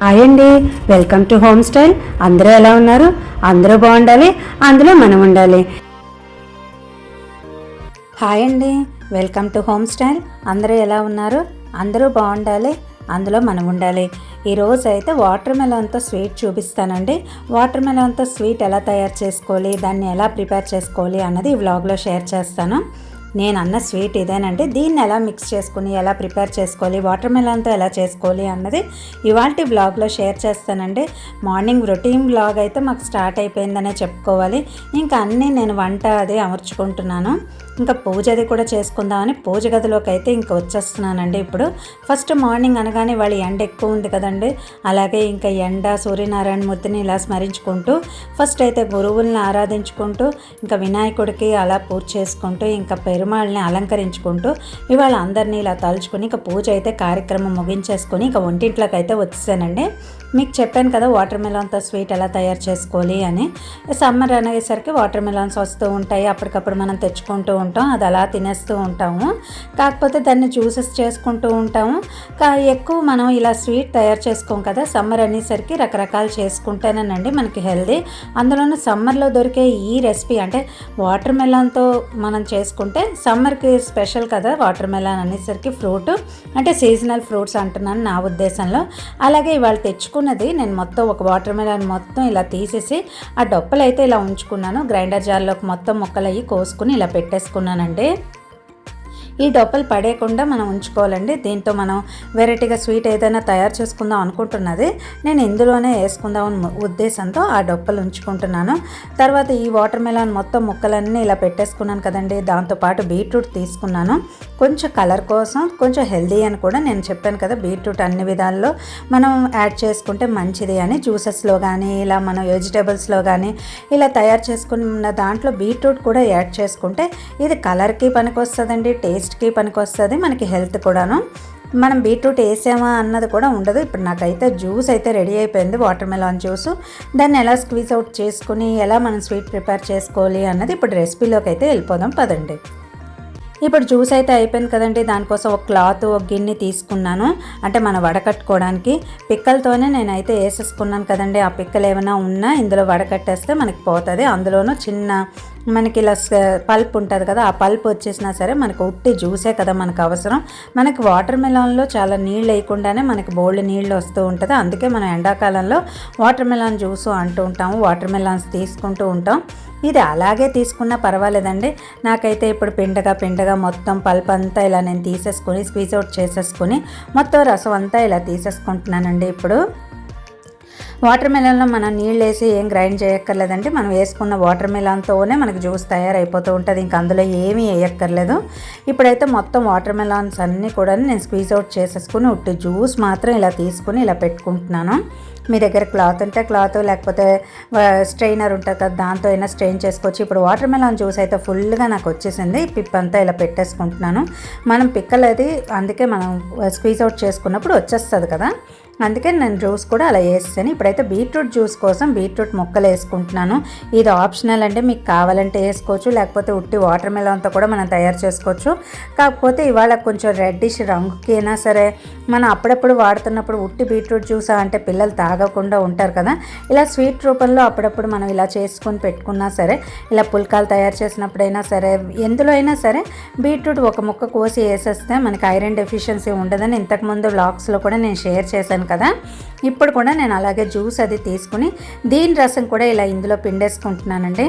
Hi అండి welcome to home style అందరూ ఎలా ఉన్నారు? అందరూ బాగుండాలి అందులో మనం ఉండాలి. హాయ్ అండి వెల్కమ్ టు హోమ్ స్టైల్ అందరూ ఎలా ఉన్నారు? అందరూ బాగుండాలి అందులో మనం ఉండాలి. ఈరోజు అయితే వాటర్ మెలన్తో స్వీట్ చూపిస్తానండి. వాటర్ మెలన్తో స్వీట్ ఎలా తయారు చేసుకోవాలి దాన్ని ఎలా ప్రిపేర్ చేసుకోవాలి అన్నది ఈ వ్లాగ్లో షేర్ చేస్తాను. నేను అన్న స్వీట్ ఇదేనండి దీన్ని ఎలా మిక్స్ చేసుకుని ఎలా ప్రిపేర్ చేసుకోవాలి వాటర్ మెలన్తో ఎలా చేసుకోవాలి అన్నది ఇవాళ బ్లాగ్లో షేర్ చేస్తానండి. మార్నింగ్ రొటీన్ బ్లాగ్ అయితే మాకు స్టార్ట్ అయిపోయిందనే చెప్పుకోవాలి. ఇంకా అన్నీ నేను వంట అదే అమర్చుకుంటున్నాను. ఇంకా పూజ అది కూడా చేసుకుందామని పూజ గదిలోకి అయితే ఇంకా వచ్చేస్తున్నానండి ఇప్పుడు. ఫస్ట్ మార్నింగ్ అనగానే వాళ్ళ ఎండ ఎక్కువ ఉంది కదండి. అలాగే ఇంకా ఎండ సూర్యనారాయణ మూర్తిని ఇలా స్మరించుకుంటూ ఫస్ట్ అయితే గురువుల్ని ఆరాధించుకుంటూ ఇంకా వినాయకుడికి అలా పూజ చేసుకుంటూ ఇంకా పెరుమాళ్ళని అలంకరించుకుంటూ ఇవాళ అందరినీ ఇలా తలుచుకుని ఇంకా పూజ అయితే కార్యక్రమం ముగించేసుకొని ఇంకా ఒంటింట్లోకి అయితే వచ్చేసానండి. మీకు చెప్పాను కదా వాటర్ మెలాన్తో స్వీట్ ఎలా తయారు చేసుకోవాలి అని. సమ్మర్ అనేసరికి వాటర్ మెలాన్స్ వస్తూ ఉంటాయి అప్పటికప్పుడు మనం తెచ్చుకుంటూ ఉంటాం అది అలా తినేస్తూ ఉంటాము. కాకపోతే దాన్ని జ్యూసెస్ చేసుకుంటూ ఉంటాము. కా ఎక్కువ మనం ఇలా స్వీట్ తయారు చేసుకోం కదా సమ్మర్ అనేసరికి రకరకాలు చేసుకుంటేనేనండి మనకి హెల్దీ అందులోనూ సమ్మర్లో దొరికే ఈ రెసిపీ అంటే వాటర్ మెలాన్తో మనం చేసుకుంటే సమ్మర్కి స్పెషల్ కదా వాటర్ మెలాన్ అనేసరికి ఫ్రూట్ అంటే సీజనల్ ఫ్రూట్స్ అంటున్నాను నా ఉద్దేశంలో. అలాగే ఇవాళ తెచ్చుకున్నది నేను మొత్తం ఒక వాటర్ మెలన్ మొత్తం ఇలా తీసేసి ఆ డొప్పలు అయితే ఇలా ఉంచుకున్నాను. గ్రైండర్ జార్లోకి మొత్తం ముక్కలు అయ్యి కోసుకుని ఇలా పెట్టేసుకున్నానండి. ఈ డొప్పలు పడేయకుండా మనం ఉంచుకోవాలండి. దీంతో మనం వెరైటీగా స్వీట్ ఏదైనా తయారు చేసుకుందాం అనుకుంటున్నది. నేను ఇందులోనే వేసుకుందాం ఉద్దేశంతో ఆ డొప్పలు ఉంచుకుంటున్నాను. తర్వాత ఈ వాటర్ మెలాన్ మొత్తం ముక్కలన్నీ ఇలా పెట్టేసుకున్నాను కదండి. దాంతోపాటు బీట్రూట్ తీసుకున్నాను. కొంచెం కలర్ కోసం కొంచెం హెల్దీ అని కూడా నేను చెప్పాను కదా బీట్రూట్ అన్ని విధాల్లో. మనం యాడ్ చేసుకుంటే మంచిది అని జ్యూసెస్లో కానీ ఇలా మనం వెజిటేబుల్స్లో కానీ ఇలా తయారు చేసుకున్న దాంట్లో బీట్రూట్ కూడా యాడ్ చేసుకుంటే ఇది కలర్కి పనికి వస్తుందండి టేస్ట్ టేస్ట్కి పనికొస్తుంది మనకి హెల్త్ కూడాను. మనం బీట్రూట్ వేసామా అన్నది కూడా ఉండదు. ఇప్పుడు నాకైతే జ్యూస్ అయితే రెడీ అయిపోయింది వాటర్ మెలాన్ జ్యూస్. దాన్ని ఎలా స్క్వీజ్ అవుట్ చేసుకుని ఎలా మనం స్వీట్ ప్రిపేర్ చేసుకోవాలి అన్నది ఇప్పుడు రెసిపీలోకి అయితే వెళ్ళిపోదాం పదండి. ఇప్పుడు జ్యూస్ అయితే అయిపోయింది కదండి దానికోసం ఒక క్లాత్ ఒక గిన్నె తీసుకున్నాను. అంటే మనం వడకట్టుకోవడానికి పిక్కలతోనే నేనైతే వేసేసుకున్నాను కదండి ఆ పిక్కలు ఏమైనా ఉన్నా ఇందులో వడకట్టేస్తే మనకి పోతుంది. అందులోనూ చిన్న మనకి ఇలా పల్ప్ ఉంటుంది కదా ఆ పల్ప్ వచ్చేసినా సరే మనకు ఉట్టి జ్యూసే కదా మనకు అవసరం. మనకి వాటర్ మెలాన్లో చాలా నీళ్ళు వేయకుండానే మనకి బోల్డ్ నీళ్ళు వస్తూ ఉంటుంది. అందుకే మనం ఎండాకాలంలో వాటర్ మెలాన్ జ్యూస్ అంటూ ఉంటాము వాటర్ మెలాన్స్ తీసుకుంటూ ఉంటాం. ఇది అలాగే తీసుకున్నా పర్వాలేదండి. నాకైతే ఇప్పుడు పిండగా పిండగా మొత్తం పల్ప్ అంతా ఇలా నేను తీసేసుకొని స్క్వీజ్ అవుట్ చేసేసుకొని మొత్తం రసం అంతా ఇలా తీసేసుకుంటున్నానండి ఇప్పుడు. వాటర్ మెలన్లో మనం నీళ్ళు వేసి ఏం గ్రైండ్ చేయక్కర్లేదండి. మనం వేసుకున్న వాటర్ మెలాన్తోనే మనకు జ్యూస్ తయారైపోతూ ఉంటుంది. ఇంకా అందులో ఏమీ వేయక్కర్లేదు. ఇప్పుడైతే మొత్తం వాటర్ మెలాన్స్ అన్నీ కూడా నేను స్క్వీజ్ అవుట్ చేసేసుకుని ఉట్టి జ్యూస్ మాత్రం ఇలా తీసుకుని ఇలా పెట్టుకుంటున్నాను. మీ దగ్గర క్లాత్ ఉంటే క్లాత్ లేకపోతే స్ట్రెయినర్ ఉంటుంది కదా దాంతో అయినా స్ట్రెయిన్ చేసుకోవచ్చు. ఇప్పుడు వాటర్ మెలాన్ జ్యూస్ అయితే ఫుల్గా నాకు వచ్చేసింది. పిప్ అంతా ఇలా పెట్టేసుకుంటున్నాను. మనం పిక్కలది అందుకే మనం స్క్వీజ్ అవుట్ చేసుకున్నప్పుడు వచ్చేస్తుంది కదా. అందుకే నేను జ్యూస్ కూడా అలా వేస్తాను. ఇప్పుడైతే బీట్రూట్ జ్యూస్ కోసం బీట్రూట్ ముక్కలు వేసుకుంటున్నాను. ఇది ఆప్షనల్ అంటే మీకు కావాలంటే వేసుకోవచ్చు. లేకపోతే ఉట్టి వాటర్ మెలన్తో కూడా మనం తయారు చేసుకోవచ్చు. కాకపోతే ఇవాళ కొంచెం రెడ్డిష్ రంగుకి అయినా సరే మనం అప్పుడప్పుడు వాడుతున్నప్పుడు ఉట్టి బీట్రూట్ జ్యూస్ అంటే పిల్లలు తాగకుండా ఉంటారు కదా. ఇలా స్వీట్ రూపంలో అప్పుడప్పుడు మనం ఇలా చేసుకొని పెట్టుకున్నా సరే ఇలా పుల్కాలు తయారు చేసినప్పుడైనా సరే ఎందులో అయినా సరే బీట్రూట్ ఒక ముక్క కోసి వేసేస్తే మనకి ఐరన్ డెఫిషియన్సీ ఉండదని ఇంతకుముందు బ్లాగ్స్లో కూడా నేను షేర్ చేశాను కదా. ఇప్పుడు కూడా నేను అలాగే జ్యూస్ అది తీసుకుని దీని రసం కూడా ఇలా ఇందులో పిండేసుకుంటున్నానండి.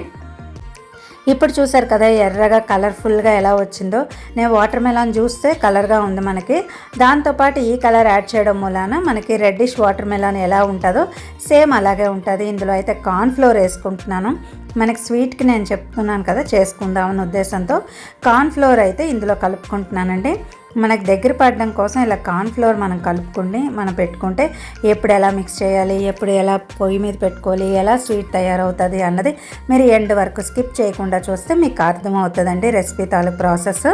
ఇప్పుడు చూసారు కదా ఎర్రగా కలర్ఫుల్గా ఎలా వచ్చిందో. నేను వాటర్ మెలాన్ చూస్తే కలర్గా ఉంది మనకి. దాంతోపాటు ఈ కలర్ యాడ్ చేయడం మూలాన మనకి రెడ్డిష్ వాటర్ మెలాన్ ఎలా ఉంటుందో సేమ్ అలాగే ఉంటుంది. ఇందులో అయితే కార్న్ఫ్లోర్ వేసుకుంటున్నాను. మనకి స్వీట్కి నేను చెప్తున్నాను కదా చేసుకుందామని ఉద్దేశంతో. కార్న్ఫ్లోర్ అయితే ఇందులో కలుపుకుంటున్నానండి. మనకు దగ్గర పడడం కోసం ఇలా కార్న్ఫ్లోర్ మనం కలుపుకుని మనం పెట్టుకుంటే ఎప్పుడు ఎలా మిక్స్ చేయాలి ఎప్పుడు ఎలా పొయ్యి మీద పెట్టుకోవాలి ఎలా స్వీట్ తయారవుతుంది అన్నది మీరు ఎండ్ వరకు స్కిప్ చేయకుండా చూస్తే మీకు అర్థమవుతుందండి రెసిపీ తాలూకు ప్రాసెస్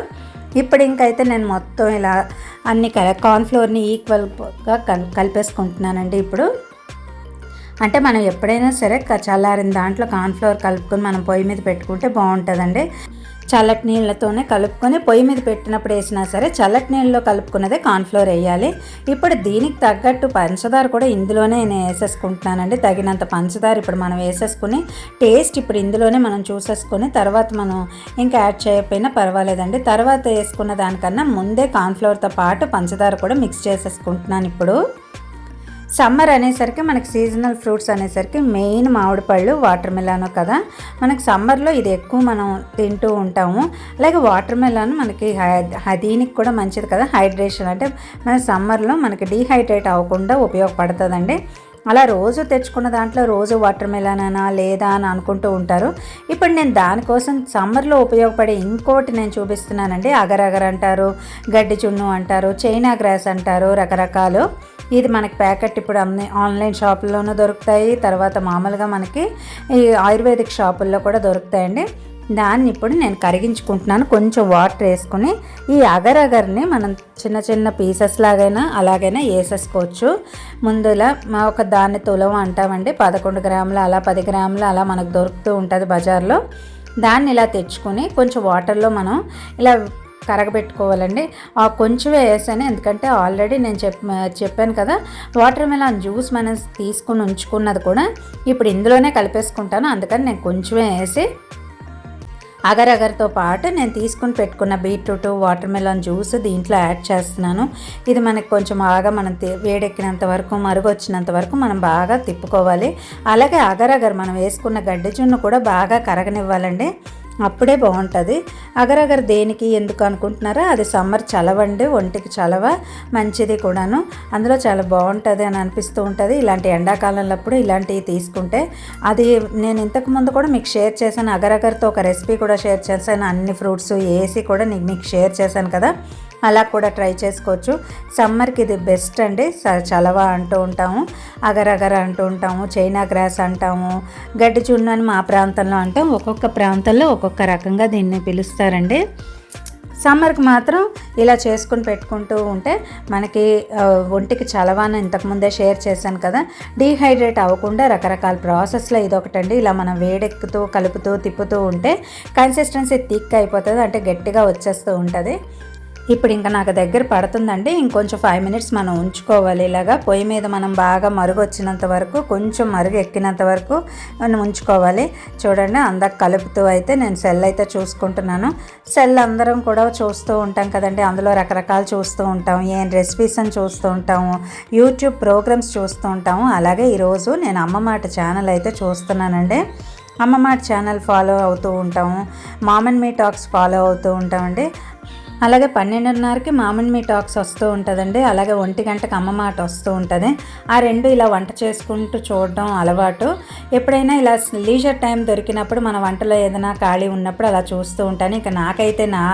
ఇప్పుడు ఇంకైతే నేను మొత్తం ఇలా అన్ని కార్న్ఫ్లోర్ని ఈక్వల్గా కల్ కలిపేసుకుంటున్నానండి ఇప్పుడు. అంటే మనం ఎప్పుడైనా సరే చల్లారిన దాంట్లో కార్న్ఫ్లవర్ కలుపుకొని మనం పొయ్యి మీద పెట్టుకుంటే బాగుంటుందండి. చల్లటి నీళ్ళతోనే కలుపుకొని పొయ్యి మీద పెట్టినప్పుడు వేసినా సరే చల్లటి నీళ్ళలో కలుపుకున్నదే కార్న్ఫ్లోర్ వేయాలి. ఇప్పుడు దీనికి తగ్గట్టు పంచదార కూడా ఇందులోనే నేను వేసేసుకుంటున్నానండి. తగినంత పంచదార ఇప్పుడు మనం వేసేసుకుని టేస్ట్ ఇప్పుడు ఇందులోనే మనం చూసేసుకొని తర్వాత మనం ఇంకా యాడ్ చేయకపోయినా పర్వాలేదండి. తర్వాత వేసుకున్న దానికన్నా ముందే కార్న్ఫ్లోర్తో పాటు పంచదార కూడా మిక్స్ చేసేసుకుంటున్నాను ఇప్పుడు. సమ్మర్ అనేసరికి మనకి సీజనల్ ఫ్రూట్స్ అనేసరికి మెయిన్ మామిడి పళ్ళు వాటర్ మిలాన్ కదా. మనకి సమ్మర్లో ఇది ఎక్కువ మనం తింటూ ఉంటాము. అలాగే వాటర్ మిలాన్ మనకి దీనికి కూడా మంచిది కదా. హైడ్రేషన్ అంటే మన సమ్మర్లో మనకి డీహైడ్రేట్ అవ్వకుండా ఉపయోగపడుతుందండి. అలా రోజు తెచ్చుకున్న దాంట్లో రోజు వాటర్ అనా లేదా అని అనుకుంటూ ఉంటారు. ఇప్పుడు నేను దానికోసం సమ్మర్లో ఉపయోగపడే ఇంకోటి నేను చూపిస్తున్నానండి. అగర్ అంటారు గడ్డి చున్ను అంటారు చైనా గ్రాస్ అంటారు రకరకాలు. ఇది మనకి ప్యాకెట్ ఇప్పుడు అన్ని ఆన్లైన్ షాపుల్లోనూ దొరుకుతాయి. తర్వాత మామూలుగా మనకి ఈ ఆయుర్వేదిక్ షాపుల్లో కూడా దొరుకుతాయండి. దాన్ని ఇప్పుడు నేను కరిగించుకుంటున్నాను. కొంచెం వాటర్ వేసుకుని ఈ అగర్ అగర్ని మనం చిన్న చిన్న పీసెస్ లాగైనా అలాగైనా వేసేసుకోవచ్చు. ముందులా మా ఒక దాన్ని తులం అంటామండి. పదకొండు గ్రాములు అలా పది గ్రాములు అలా మనకు దొరుకుతూ ఉంటుంది బజార్లో. దాన్ని ఇలా తెచ్చుకొని కొంచెం వాటర్లో మనం ఇలా కరగబెట్టుకోవాలండి. ఆ కొంచెం వేసాను. ఎందుకంటే ఆల్రెడీ నేను చెప్ చెప్పాను కదా వాటర్ మెలాన్ జ్యూస్ మనం తీసుకుని ఉంచుకున్నది కూడా ఇప్పుడు ఇందులోనే కలిపేసుకుంటాను. అందుకని నేను కొంచెమే వేసి అగరగర్తో పాటు నేను తీసుకుని పెట్టుకున్న బీట్రూట్ వాటర్ మెలాన్ జ్యూస్ దీంట్లో యాడ్ చేస్తున్నాను. ఇది మనకి కొంచెం బాగా మనం వేడెక్కినంత వరకు మరుగు వచ్చినంత వరకు మనం బాగా తిప్పుకోవాలి. అలాగే అగరగర్ మనం వేసుకున్న గడ్డి జున్ను కూడా బాగా కరగనివ్వాలండి. అప్పుడే బాగుంటుంది. అగరగర దేనికి ఎందుకు అనుకుంటున్నారో అది సమ్మర్ చలవండి ఒంటికి చలవ మంచిది కూడాను. అందులో చాలా బాగుంటుంది అని అనిపిస్తూ ఉంటుంది. ఇలాంటి ఎండాకాలంలో ఇలాంటివి తీసుకుంటే అది నేను ఇంతకు ముందు కూడా మీకు షేర్ చేశాను. అగరగర్తో ఒక రెసిపీ కూడా షేర్ చేశాను. అన్ని ఫ్రూట్స్ వేసి కూడా నీకు మీకు షేర్ చేశాను కదా. అలా కూడా ట్రై చేసుకోవచ్చు. సమ్మర్కి ఇది బెస్ట్ అండి. చలవ అంటూ ఉంటాము. అగరగర అంటూ ఉంటాము. చైనా గ్రాస్ అంటాము. గడ్డి చున్ను అని మా ప్రాంతంలో అంటాం ఒక్కొక్క ప్రాంతంలో ఒక్కొక్క రకంగా దీన్ని పిలుస్తారండి. సమ్మర్కి మాత్రం ఇలా చేసుకుని పెట్టుకుంటూ ఉంటే మనకి ఒంటికి చలవాన ఇంతకుముందే షేర్ చేశాను కదా. డీహైడ్రేట్ అవ్వకుండా రకరకాల ప్రాసెస్లో ఇదొకటండి ఇలా మనం వేడెక్కుతూ కలుపుతూ తిప్పుతూ ఉంటే కన్సిస్టెన్సీ థిక్ అయిపోతుంది. అంటే గట్టిగా వచ్చేస్తూ ఉంటుంది. ఇప్పుడు ఇంకా నాకు దగ్గర పడుతుందండి. ఇంకొంచెం ఫైవ్ మినిట్స్ మనం ఉంచుకోవాలి. ఇలాగా పొయ్యి మీద మనం బాగా మరుగు వచ్చినంత వరకు కొంచెం మరుగు ఎక్కినంత వరకు మనం ఉంచుకోవాలి. చూడండి అందాక కలుపుతూ అయితే నేను సెల్ అయితే చూసుకుంటున్నాను. సెల్ అందరం కూడా చూస్తూ ఉంటాం కదండి. అందులో రకరకాలు చూస్తూ ఉంటాం. ఏం రెసిపీస్ అని చూస్తూ ఉంటాము. యూట్యూబ్ ప్రోగ్రామ్స్ చూస్తూ ఉంటాము. అలాగే ఈరోజు నేను అమ్మ మాట ఛానల్ అయితే చూస్తున్నానండి. అమ్మమాట ఛానల్ ఫాలో అవుతూ ఉంటాము. మామన్ మీ టాక్స్ ఫాలో అవుతూ ఉంటామండి. అలాగే పన్నెండున్నరకి మామిడి మీ టాక్స్ వస్తూ ఉంటుందండి. అలాగే ఒంటి గంటకు అమ్మ మాట వస్తూ ఉంటుంది. ఆ రెండు ఇలా వంట చేసుకుంటూ చూడడం అలవాటు. ఎప్పుడైనా ఇలా లీజర్ టైం దొరికినప్పుడు మన వంటలో ఏదైనా ఖాళీ ఉన్నప్పుడు అలా చూస్తూ ఉంటాను. ఇంకా నాకైతే నా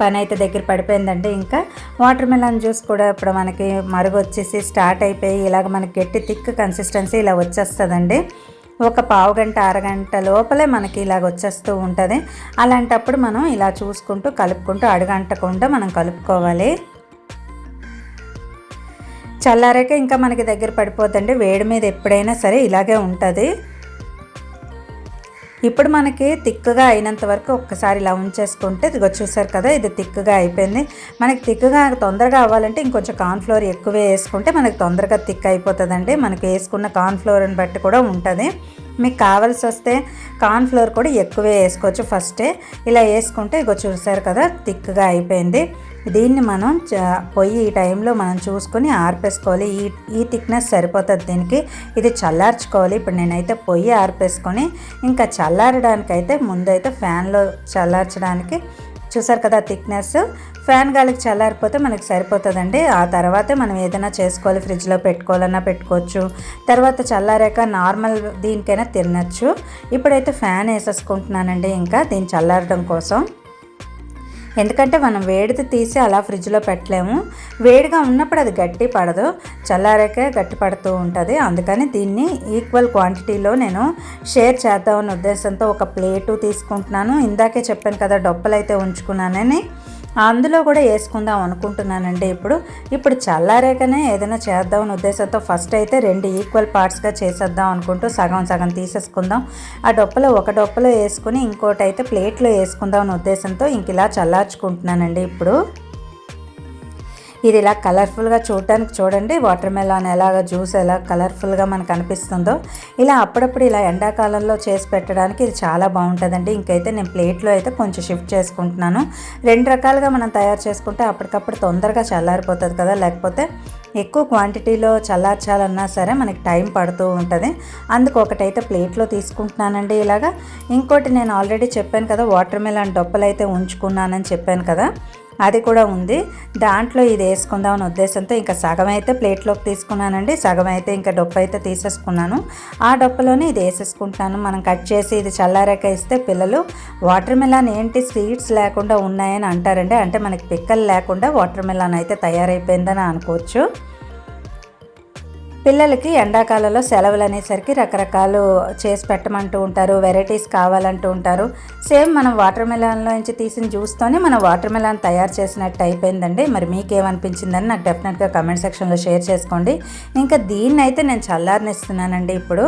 పని అయితే దగ్గర పడిపోయిందండి. ఇంకా వాటర్ మెలన్ జ్యూస్ కూడా ఇప్పుడు మనకి మరుగు వచ్చేసి స్టార్ట్ అయిపోయి ఇలాగ మనకి గట్టి థిక్ కన్సిస్టెన్సీ ఇలా వచ్చేస్తుందండి. ఒక పావు గంట అరగంట లోపలే మనకి ఇలాగ వచ్చేస్తూ ఉంటుంది. అలాంటప్పుడు మనం ఇలా చూసుకుంటూ కలుపుకుంటూ అడగంటకుండా మనం కలుపుకోవాలి. చల్లారాక ఇంకా మనకి దగ్గర పడిపోద్దండి. వేడి మీద ఎప్పుడైనా సరే ఇలాగే ఉంటుంది. ఇప్పుడు మనకి తిక్కుగా అయినంత వరకు ఒక్కసారి ఇలా ఉంచేసుకుంటే ఇదిగో చూసారు కదా ఇది తిక్కుగా అయిపోయింది. మనకి తిక్కుగా తొందరగా అవ్వాలంటే ఇంకొంచెం కార్న్ఫ్లోర్ ఎక్కువే వేసుకుంటే మనకి తొందరగా తిక్ అయిపోతుందండి. మనకి వేసుకున్న కార్న్ఫ్లోర్ని బట్టి కూడా ఉంటుంది. మీకు కావాల్సి వస్తే కార్న్ఫ్లోర్ కూడా ఎక్కువే వేసుకోవచ్చు. ఫస్టే ఇలా వేసుకుంటే ఇగో చూసారు కదా థిక్గా అయిపోయింది. దీన్ని మనం పొయ్యి ఈ టైంలో మనం చూసుకొని ఆర్పేసుకోవాలి. ఈ ఈ థిక్నెస్ సరిపోతుంది దీనికి. ఇది చల్లార్చుకోవాలి. ఇప్పుడు నేనైతే పొయ్యి ఆర్పేసుకొని ఇంకా చల్లారడానికైతే ముందైతే ఫ్యాన్లో చల్లార్చడానికి చూసారు కదా థిక్నెస్? ఫ్యాన్ గాలికి చల్లారిపోతే మనకి సరిపోతుందండి. ఆ తర్వాతే మనం ఏదైనా చేసుకోవాలి ఫ్రిడ్జ్లో పెట్టుకోవాలన్నా పెట్టుకోవచ్చు. తర్వాత చల్లారాక నార్మల్ దీనికైనా తినచ్చు. ఇప్పుడైతే ఫ్యాన్ వేసేసుకుంటున్నానండి ఇంకా దీన్ని చల్లారడం కోసం. ఎందుకంటే మనం వేడిది తీసి అలా ఫ్రిడ్జ్లో పెట్టలేము. వేడిగా ఉన్నప్పుడు అది గట్టి పడదు. చల్లారాకే గట్టి పడుతూ ఉంటుంది. అందుకని దీన్ని ఈక్వల్ క్వాంటిటీలో నేను షేర్ చేద్దామన్న ఉద్దేశంతో ఒక ప్లేటు తీసుకుంటున్నాను. ఇందాకే చెప్పాను కదా డొప్పలు అయితే ఉంచుకున్నానని. అందులో కూడా వేసుకుందాం అనుకుంటున్నానండి ఇప్పుడు. ఇప్పుడు చల్లారాకనే ఏదైనా చేద్దాం అనే ఉద్దేశంతో ఫస్ట్ అయితే రెండు ఈక్వల్ పార్ట్స్గా చేసేద్దాం అనుకుంటూ సగం సగం తీసేసుకుందాం. ఆ డొప్పలో ఒక డొప్పలో వేసుకుని ఇంకోటి అయితే ప్లేట్లో వేసుకుందాం అనే ఉద్దేశంతో ఇంక ఇలా చల్లార్చుకుంటున్నానండి ఇప్పుడు. ఇది ఇలా కలర్ఫుల్గా చూడటానికి చూడండి. వాటర్ మెలాన్ ఎలాగ జ్యూస్ ఎలా కలర్ఫుల్గా మనకు అనిపిస్తుందో. ఇలా అప్పుడప్పుడు ఇలా ఎండాకాలంలో చేసి పెట్టడానికి ఇది చాలా బాగుంటుందండి. ఇంకైతే నేను ప్లేట్లో అయితే కొంచెం షిఫ్ట్ చేసుకుంటున్నాను. రెండు రకాలుగా మనం తయారు చేసుకుంటే అప్పటికప్పుడు తొందరగా చల్లారిపోతుంది కదా. లేకపోతే ఎక్కువ క్వాంటిటీలో చల్లార్చాలన్నా సరే మనకి టైం పడుతూ ఉంటుంది. అందుకు ఒకటైతే ప్లేట్లో తీసుకుంటున్నానండి ఇలాగా. ఇంకోటి నేను ఆల్రెడీ చెప్పాను కదా వాటర్ మెలాన్ డొప్పలు అయితే ఉంచుకున్నానని చెప్పాను కదా. అది కూడా ఉంది. దాంట్లో ఇది వేసుకుందాం అనే ఉద్దేశంతో ఇంకా సగం అయితే ప్లేట్లోకి తీసుకున్నానండి. సగం అయితే ఇంకా డొప్ప అయితే తీసేసుకున్నాను. ఆ డొప్పలోనే ఇది వేసేసుకుంటాను. మనం కట్ చేసి ఇది చల్లారాక ఇస్తే పిల్లలు వాటర్ మిలాన్ ఏంటి? స్వీట్స్ లేకుండా ఉన్నాయని అంటారండి. అంటే మనకి పిక్కలు లేకుండా వాటర్ మిలాన్ అయితే తయారైపోయిందని అనుకోవచ్చు. పిల్లలకి ఎండాకాలంలో సెలవులు అనేసరికి రకరకాలు చేసి పెట్టమంటూ ఉంటారు వెరైటీస్ కావాలంటూ ఉంటారు. సేమ్ మనం వాటర్ మెలాన్లో నుంచి తీసిన జ్యూస్తోనే మనం వాటర్ మెలాన్ తయారు చేసినట్టు అయిపోయిందండి. మరి మీకేమనిపించిందని నాకు డెఫినెట్గా కమెంట్ సెక్షన్లో షేర్ చేసుకోండి. ఇంకా దీన్ని అయితే నేను చల్లారనిస్తున్నానండి ఇప్పుడు.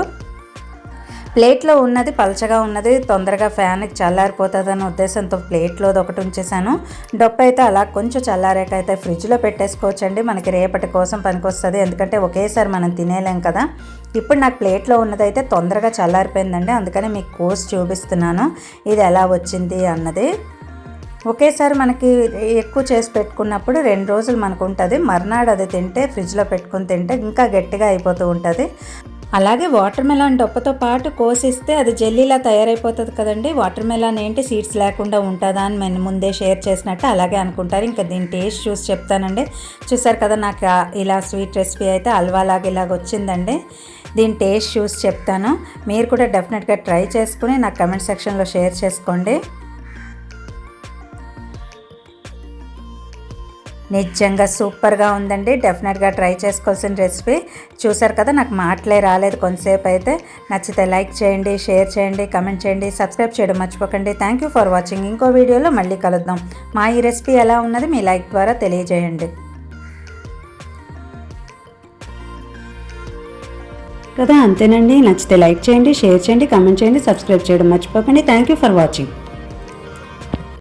ప్లేట్లో ఉన్నది పలచగా ఉన్నది తొందరగా ఫ్యాన్కి చల్లారిపోతుందనే ఉద్దేశంతో ప్లేట్లో ఒకటి ఉంచేసాను డొప్ప అయితే అలా కొంచెం చల్లారాక అయితే ఫ్రిడ్జ్లో పెట్టేసుకోవచ్చండి. మనకి రేపటి కోసం పనికొస్తుంది. ఎందుకంటే ఒకేసారి మనం తినేలేం కదా. ఇప్పుడు నాకు ప్లేట్లో ఉన్నదైతే తొందరగా చల్లారిపోయిందండి. అందుకని మీకు కోర్స్ చూపిస్తున్నాను. ఇది ఎలా వచ్చింది అన్నది. ఒకేసారి మనకి ఎక్కువ చేసి పెట్టుకున్నప్పుడు రెండు రోజులు మనకు ఉంటుంది. మర్నాడు అది తింటే ఫ్రిడ్జ్లో పెట్టుకుని తింటే ఇంకా గట్టిగా అయిపోతూ ఉంటుంది. అలాగే వాటర్ మెలాన్ డొప్పతో పాటు కోసిస్తే అది జెల్లీలా తయారైపోతుంది కదండి. వాటర్ మెలాన్ ఏంటి? సీడ్స్ లేకుండా ఉంటుందా అని నేను ముందే షేర్ చేసినట్టు అలాగే అనుకుంటారు. ఇంకా దీని టేస్ట్ చూసి చెప్తానండి. చూసారు కదా నాకు ఇలా స్వీట్ రెసిపీ అయితే అల్వాలాగా ఇలాగ వచ్చిందండి. దీని టేస్ట్ చూసి చెప్తాను. మీరు కూడా డెఫినెట్గా ట్రై చేసుకుని నాకు కమెంట్ సెక్షన్లో షేర్ చేసుకోండి. నిజంగా సూపర్గా ఉందండి. డెఫినెట్గా ట్రై చేసుకోవాల్సిన రెసిపీ చూసారు కదా నాకు మాటలే రాలేదు. కొంతసేపు అయితే నచ్చితే లైక్ చేయండి షేర్ చేయండి కమెంట్ చేయండి సబ్స్క్రైబ్ చేయడం మర్చిపోకండి. థ్యాంక్ యూ ఫర్ వాచింగ్ ఇంకో వీడియోలో మళ్ళీ కలుద్దాం. మా ఈ రెసిపీ ఎలా ఉన్నది మీ లైక్ ద్వారా తెలియజేయండి. కదా అంతేనండి. నచ్చితే లైక్ చేయండి షేర్ చేయండి కమెంట్ చేయండి సబ్స్క్రైబ్ చేయడం మర్చిపోకండి. Thank you for watching